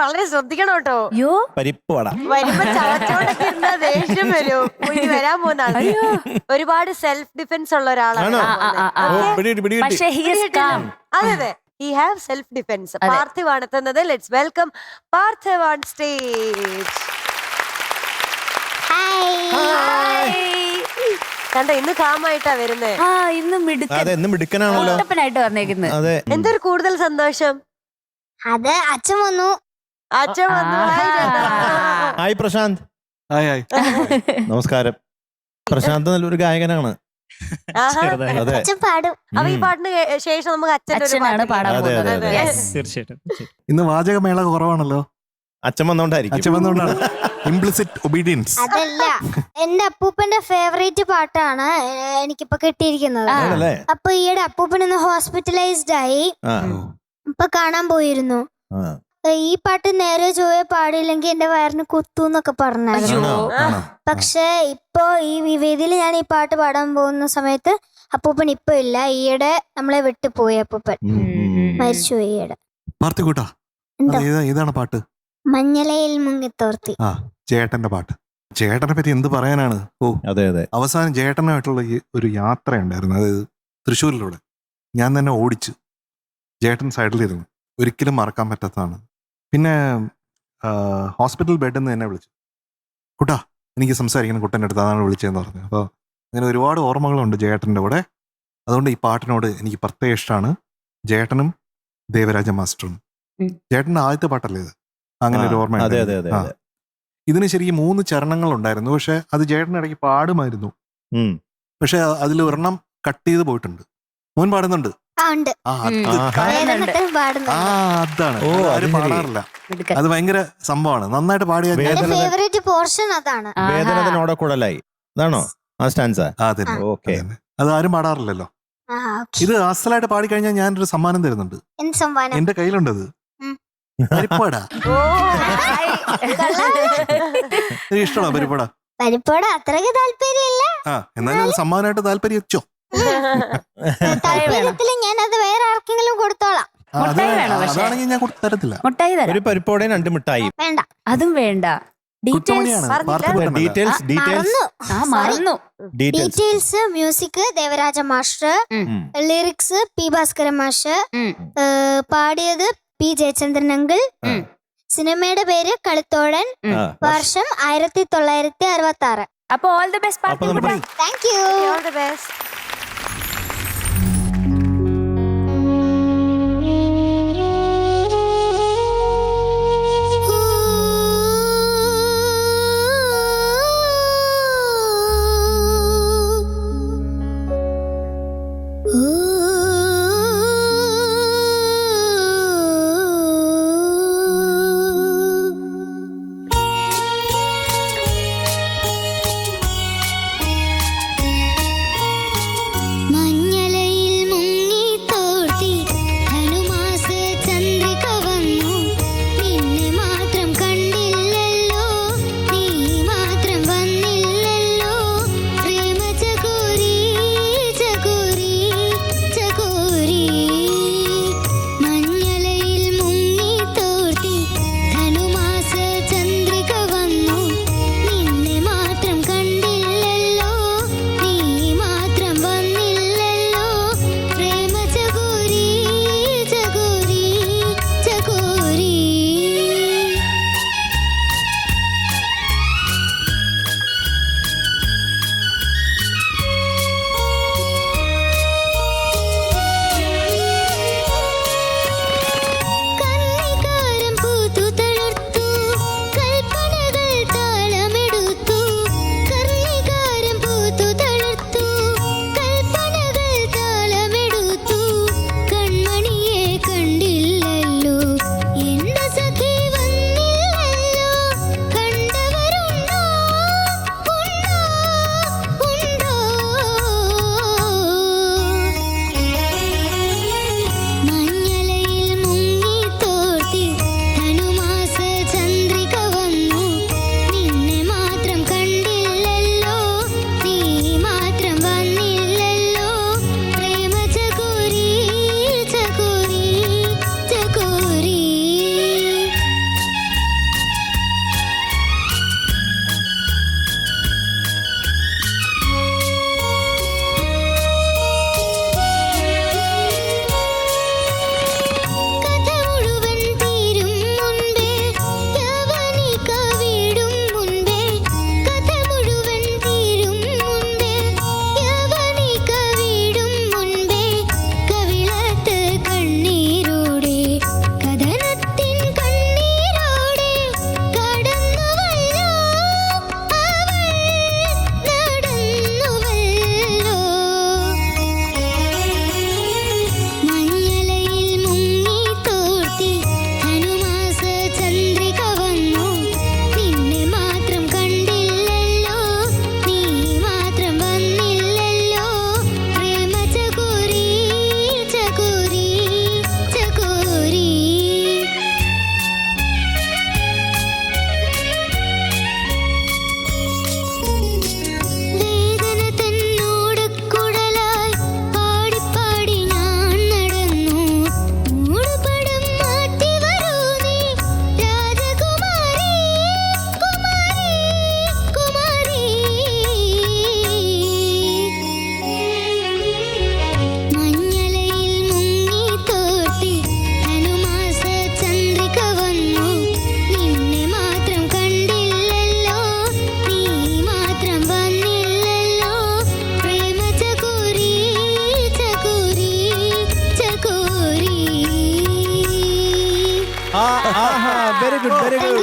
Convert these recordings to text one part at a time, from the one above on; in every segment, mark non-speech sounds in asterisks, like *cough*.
വളരെ ശ്രദ്ധിക്കണം കേട്ടോ. യോ പരിപ്പ് വട. വരുമ്പോ ചവച്ചോണ്ടൊക്കെ ഇരുന്ന ദേഷ്യം വരും. വരാൻ പോകുന്ന ഒരുപാട് സെൽഫ് ഡിഫൻസ് ഉള്ള ഒരാളാണ് ആണോ? ആ, ആ, ആ. ഓ Okay? പിടികിട്ടി പിടികിട്ടി പക്ഷേ ഹിയസ് കാം അതെ അതെ. ഹി ഹാവ് സെൽഫ് ഡിഫൻസ് അതെ. പാർത്ഥിവാണ് എത്തുന്നത്. Let's welcome Parthiv on stage കണ്ട ഇന്ന് കാമായിട്ടാ വരുന്നേ. ആ ഇന്ന് മിടുക്കൻ അതെ ഇന്ന് മിടുക്കനാണല്ലോ. വന്നേക്കുന്നത് അതെ. എന്തൊരു കൂടുതൽ സന്തോഷം? അത് അച്ഛൻ വന്നു. അച്ഛൻ വന്നു ഹായ് ചേട്ടാ. ഹായ് പ്രശാന്ത്. Hi hi. നമസ്കാരം. പ്രശാന്ത് നല്ലൊരു ഗായകനാണ്. ആഹാ. അതെ. അച്ഛൻ പാടും. അപ്പൊ ഈ ഉം. പാട്ടിന് കേ- ശേഷം നമുക്ക് അച്ഛന്റെ ഒരു അച്ഛനാണ് പാട്ട് പാടാൻ അതെ, അതെ, പോകുന്നത്. അതെ. Yes. *laughs* തീർച്ചയായിട്ടും. ഇന്ന് വാചകമേള കുറവാണല്ലോ? അച്ഛൻ വന്നോണ്ടായിരിക്കും. അച്ഛൻ വന്നുകൊണ്ടാണ് ഇംപ്ലിസിറ്റ് ഒബീഡിയൻസ് അതല്ല എന്റെ അപ്പൂപ്പന്റെ ഫേവറേറ്റ് പാട്ടാണ് ഏഹ്, എനിക്കിപ്പൊ കിട്ടിയിരിക്കുന്നത്. ആ. ആണല്ലേ? അപ്പൊ ഈയിടെ അപ്പൂപ്പൻ ഒന്ന് ഹോസ്പിറ്റലൈസ്ഡ് ആയി. ആ. ഇപ്പൊ കാണാൻ പോയിരുന്നു. ആ. ഈ പാട്ട് നേരെ ചൊവ്വെ പാടിയില്ലെങ്കിൽ എന്റെ വയറിന് കുത്തു എന്നൊക്കെ പറഞ്ഞായിരുന്നു? പക്ഷെ ഇപ്പോ ഈ വിവേദിയിൽ ഞാൻ ഈ പാട്ട് പാടാൻ പോകുന്ന സമയത്ത് അപ്പൂപ്പൻ ഇപ്പൊ ഇല്ല. ഈയിടെ നമ്മളെ വിട്ടുപോയി അപ്പൂപ്പൻ. മരിച്ചു ഈയിടെ. ഏതാണ് പാട്ട്? മഞ്ഞലയിൽ മുങ്ങിത്തോർത്തി. ആ ചേട്ടന്റെ പാട്ട്. ചേട്ടനെ പറ്റി എന്ത് പറയാനാണ്? ഓ അതെ അതെ. അവസാനം ചേട്ടനായിട്ടുള്ള ഈ ഒരു യാത്ര ഉണ്ടായിരുന്നു അതായത് തൃശ്ശൂരിലൂടെ. ഞാൻ തന്നെ ഓടിച്ചു ചേട്ടൻ സൈഡിലിരുന്നു. ഒരിക്കലും മറക്കാൻ പറ്റാത്തതാണ്. പിന്നെ ഹോസ്പിറ്റൽ ബെഡിൽ നിന്ന് എന്നെ വിളിച്ചു. കുട്ടാ എനിക്ക് സംസാരിക്കണം. കുട്ടന്റെ അടുത്ത് അതാണ് വിളിച്ചതെന്ന് പറഞ്ഞു. അപ്പോൾ അങ്ങനെ ഒരുപാട് ഓർമ്മകളുണ്ട് ജേട്ടന്റെ കൂടെ. അതുകൊണ്ട് ഈ പാട്ടിനോട് എനിക്ക് പ്രത്യേക ഇഷ്ടമാണ് ജേട്ടനും ദേവരാജ മാസ്റ്ററും. ജേട്ടന്റെ ആദ്യത്തെ പാട്ടല്ലേ ഇത്? അങ്ങനെ ഒരു ഓർമ്മ അതെ അതെ അതെ ഇതിന് ശരിക്കും മൂന്ന് ചരണങ്ങൾ ഉണ്ടായിരുന്നു പക്ഷെ അത് ജേട്ടൻ ഇടയ്ക്ക് പാടുമായിരുന്നു. പക്ഷെ അതിൽ ഒരെണ്ണം കട്ട് ചെയ്ത് പോയിട്ടുണ്ട്. മോൻ പാടുന്നുണ്ട്. ഉണ്ട്. അത് അതാണ്. അത് അത് ആരും പാടാറില്ല. അത് ഭയങ്കര സംഭവമാണ്. നന്നായിട്ട് പാടിയ എന്റെ വേദന- ഫേവറേറ്റ് പോർഷൻ അതാണ്. ആഹാ. വേദനത്തിനോടെ കൂടലായി അതാണോ ആ സ്റ്റാൻസ അതെ ഓക്കെ അത് ആരും പാടാറില്ലല്ലോ. ഇത് അസലായിട്ട് പാടിക്കഴിഞ്ഞാൽ ഞാനൊരു സമ്മാനം തരുന്നുണ്ട്. എന്റെ കയ്യിലുണ്ടത്. ഉം. പരിപ്പാടാ. ഇഷ്ടമാണോ പരിപ്പാടാ? പരിപ്പോട് അത്രയ്ക്ക് താല്പര്യമില്ല. ആ എന്നാലും അത് സമ്മാനമായിട്ട് താല്പര്യം വെച്ചോ താല്പര്യത്തിൽ ഞാൻ അത് വേറെ ആർക്കെങ്കിലും കൊടുത്തോളാം. മുട്ടായി വേണോ പക്ഷേ? അതാണെങ്കിൽ ഞാൻ കൊടുത്ത് തരത്തില്ല. മുട്ടായി തരാം. ഒരു പരിപ്പോടെയും രണ്ട് മിഠായി. വേണ്ട. അതും വേണ്ട. ഡീറ്റെയിൽസ് കുട്ടുമണിയാണ് പറഞ്ഞില്ല. ഡീറ്റെയിൽസ് ഡീറ്റെയിൽസ് മറന്നു. ആ മറന്നു. Details details music Devaraja master lyrics P Bhaskaran മാഷ് ഉം. ഏഹ്, പാടിയത് പി ജയചന്ദ്രൻ അങ്കിൾ ഉം. സിനിമയുടെ പേര് കളിത്തോഴൻ വർഷം ആയിരത്തി തൊള്ളായിരത്തി അറുപത്തി ആറ് അപ്പൊ ഓൾ ദി ബെസ്റ്റ് അപ്പൊ പാർട്ടി നമുക്ക് thank you all the best very good very good.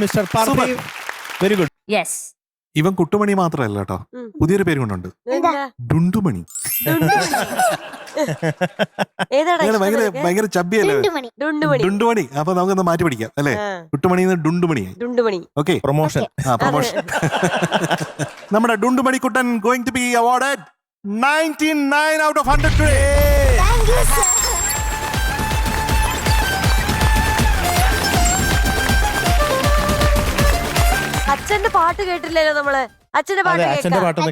Mister very good yes ഇവൻ കുട്ടുമണി മാത്രല്ല കേട്ടോ. പുതിയൊരു പേര് കൊണ്ടുണ്ട്. ഡുണ്ടുമണി ഭയങ്കര ഭയങ്കര ചബ്ബിയല്ലേ രണ്ടു ഡുണ്ടുമണി ഡുണ്ടുമണി അപ്പൊ നമുക്കൊന്ന് മാറ്റി പിടിക്കാം അല്ലേ? കുട്ടുമണി ഡുണ്ടുമണിയായി ഡുണ്ടുമണി ഓക്കെ പ്രൊമോഷൻ. ആ പ്രൊമോഷൻ *laughs* നമ്മുടെ Dundumani Kuttan going to be awarded 99 out of 100 അച്ഛന്റെ പാട്ട് കേട്ടില്ലല്ലോ നമ്മൾ. അച്ഛന്റെ പാട്ട് അച്ഛന്റെ കേൾക്കാം പാട്ടൊന്ന്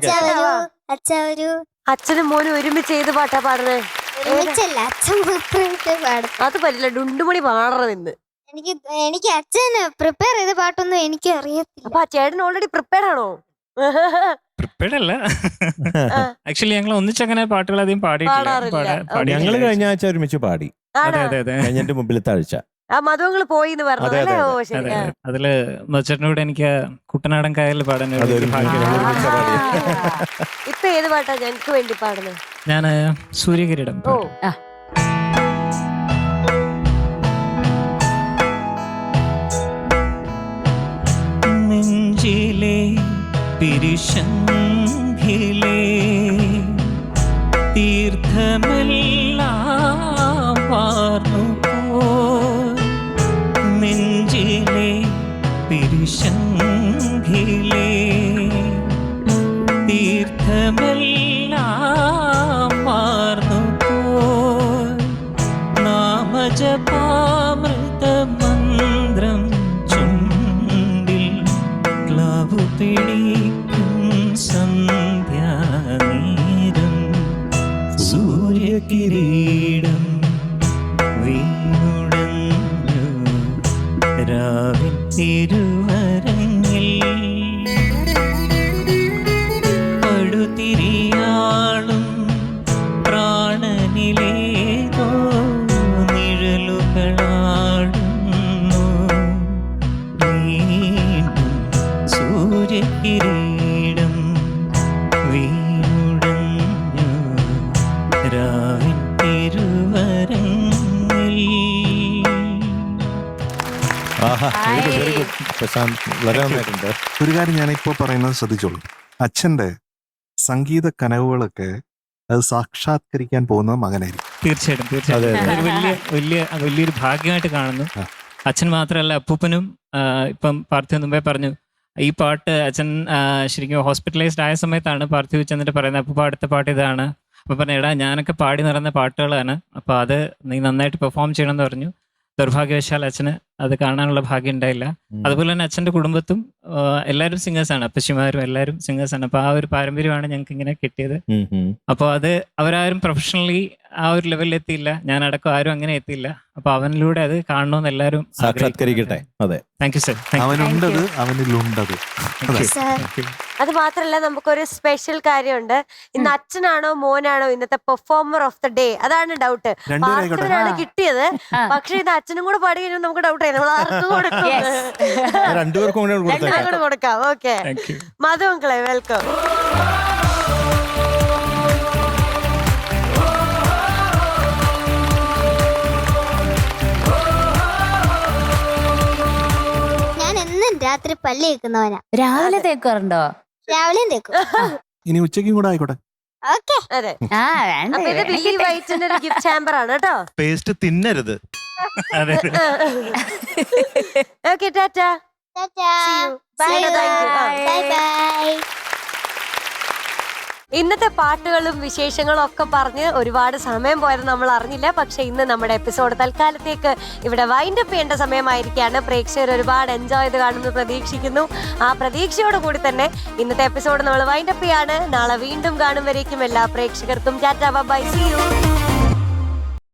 അച്ഛ കേൾക്കാം അച്ഛനും മോനും ഒരുമിച്ച് ചെയ്ത് പാട്ടാ പാടുന്നത് ഒരുമിച്ചല്ല അച്ഛൻ മാത്രമായിട്ട് പാടും. അത് പറ്റില്ല ഡുണ്ടുമണി പാടണം ഇന്ന്. എനിക്ക് എനിക്ക് അച്ഛൻ പ്രിപ്പയർ ചെയ്ത പാട്ടൊന്നും എനിക്ക് അറിയത്തില്ല. അപ്പൊ ആ ചേട്ടൻ ഓൾറെഡി പ്രിപ്പയർഡ് ആണോ? പ്രിപ്പയർഡ് അല്ല. ആ. ആക്ച്വലി ഞങ്ങൾ ഒന്നിച്ചങ്ങനെ പാട്ടുകൾ അധികം പാടിയിട്ടില്ല. പാടാറില്ല. പാടാ- പാടിയിട്ടില്ല. ഞങ്ങൾ കഴിഞ്ഞ ആഴ്ച ഒരുമിച്ച് പാടി. അതെ ആണോ? അതെ അതെ കഴിഞ്ഞിട്ട് മുമ്പിലത്തെ ആഴ്ച ആ മധുവങ്ങൾ പോയി എന്ന് പറഞ്ഞു അതെ, അതെ, അല്ലേ ഓ അതെ. ശരി അതെ ആ. അതിൽ മച്ചേട്ടനോട് എനിക്ക് കുട്ടനാടൻ കായലിൽ പാടാൻ ഒരു അതൊരു ഭാഗ്യം ഞങ്ങൾ ആ. ഒരുമിച്ചാ പാടിയത്. ഇപ്പൊ ഏത് പാട്ടാ ഞങ്ങൾക്ക് വേണ്ടി പാടുന്നത് ഞാൻ സൂര്യകിരീടം ഓ. നെഞ്ചിലെ പിരിശങ്കിലെ നാമജപാമൃതമന്ത്രം ചുണ്ടിൽ ക്ലാവു സൂര്യകിരീടം രാവിൻ തിരുവരങ്ങിൽ ഒരു കാര്യം ഞാൻ ഇപ്പോൾ പറയുന്നത് ശ്രദ്ധിച്ചോളൂ. അച്ഛന്റെ സംഗീത കനവുകളൊക്കെ അത് സാക്ഷാത്കരിക്കാൻ പോകുന്ന മകനായിരിക്കും. തീർച്ചയായിട്ടും തീർച്ചയായിട്ടും. വലിയ വലിയ വലിയൊരു ഭാഗ്യമായിട്ട് കാണുന്നു. അച്ഛൻ മാത്രമല്ല അപ്പൂപ്പനും ഇപ്പം പാർത്ഥിവ് മുമ്പേ പറഞ്ഞു ഈ പാട്ട് അച്ഛൻ ശരിക്കും ഹോസ്പിറ്റലൈസ്ഡ് ആയ സമയത്താണ് പാർത്ഥിവ് ചെന്നിട്ട് പറയുന്നത് അപ്പൂപ്പ അടുത്ത പാട്ട് ഇതാണ്. അപ്പൊ പറഞ്ഞു എടാ ഞാനൊക്കെ പാടി നിറഞ്ഞ പാട്ടുകളാണ്. അപ്പൊ അത് നീ നന്നായിട്ട് പെർഫോം ചെയ്യണമെന്ന് പറഞ്ഞു. ദൗർഭാഗ്യവശാൽ അച്ഛന് അത് കാണാനുള്ള ഭാഗ്യം ഉണ്ടായില്ല. അതുപോലെ തന്നെ അച്ഛന്റെ കുടുംബത്തും എല്ലാവരും സിംഗേഴ്സാണ് അപ്പച്ചിമാരും എല്ലാവരും സിംഗേഴ്സാണ് അപ്പൊ ആ ഒരു പാരമ്പര്യമാണ് ഞങ്ങൾക്ക് ഇങ്ങനെ കിട്ടിയത്. അപ്പോൾ അത് അവരാരും പ്രൊഫഷണലി ആ ഒരു ലെവലിൽ എത്തിയില്ല. ഞാൻ അടക്കം ആരും അങ്ങനെ എത്തിയില്ല. അപ്പൊ അവനിലൂടെ അത് കാണണമെന്ന് എല്ലാവരും സാക്ഷാത്കരിക്കട്ടെ? അതെ. താങ്ക് യു സർ അവനുണ്ടത് അവനിലുണ്ടത്. അതെ. സാർ അത് മാത്രല്ല നമുക്കൊരു സ്പെഷ്യൽ കാര്യമുണ്ട്. ഇന്ന് അച്ഛനാണോ മോനാണോ ഇന്നത്തെ പെർഫോമർ ഓഫ് ദ ഡേ അതാണ് ഡൗട്ട് പാർട്ടിനാണ്. കിട്ടിയത്. പക്ഷേ പക്ഷെ ഇത് അച്ഛനും കൂടെ പാടി കഴിഞ്ഞാൽ നമുക്ക് ഡൗട്ട് ആയി നമ്മൾ ആർക്ക് കൊടുക്കും. Yes. *laughs* രണ്ടുപേർക്കും കൂടെ രണ്ടും കൊടുത്തേക്കാം കൂടെ കൊടുക്കാം. ഓക്കെ മധു അങ്കിളെ വെൽക്കം ഞാൻ എന്നും രാത്രി പള്ളി വെക്കുന്നവനാ രാവിലെ തേക്കാറുണ്ടോ? രാവിലെയും തേക്കും. ഇനി ഉച്ചയ്ക്കും കൂടെ ആയിക്കോട്ടെ. അതെ. ആ വേണ്ട. അപ്പൊ ഇത് ബില്ലി വൈറ്റിന്റെ ഒരു ഗിഫ്റ്റ് ചാമ്പർ ആണ് കേട്ടോ. പേസ്റ്റ് തിന്നരുത്. അതെ. Okay tata. ടാറ്റ. ബൈ. ആ. ബൈ ബൈ ഇന്നത്തെ പാട്ടുകളും വിശേഷങ്ങളും ഒക്കെ പറഞ്ഞ് ഒരുപാട് സമയം പോയത് നമ്മൾ അറിഞ്ഞില്ല. പക്ഷെ ഇന്ന് നമ്മുടെ എപ്പിസോഡ് തൽക്കാലത്തേക്ക് ഇവിടെ വൈൻഡ് അപ്പ് ചെയ്യേണ്ട സമയമായിരിക്കാണ് പ്രേക്ഷകർ ഒരുപാട് എൻജോയ് ചെയ്ത് കാണുമെന്ന് പ്രതീക്ഷിക്കുന്നു. ആ പ്രതീക്ഷയോട് കൂടി തന്നെ ഇന്നത്തെ എപ്പിസോഡ് നമ്മൾ വൈൻഡ് അപ്പ് ചെയ്യാണ്. നാളെ വീണ്ടും കാണും വരേക്കും എല്ലാ പ്രേക്ഷകർക്കും. Tata by C U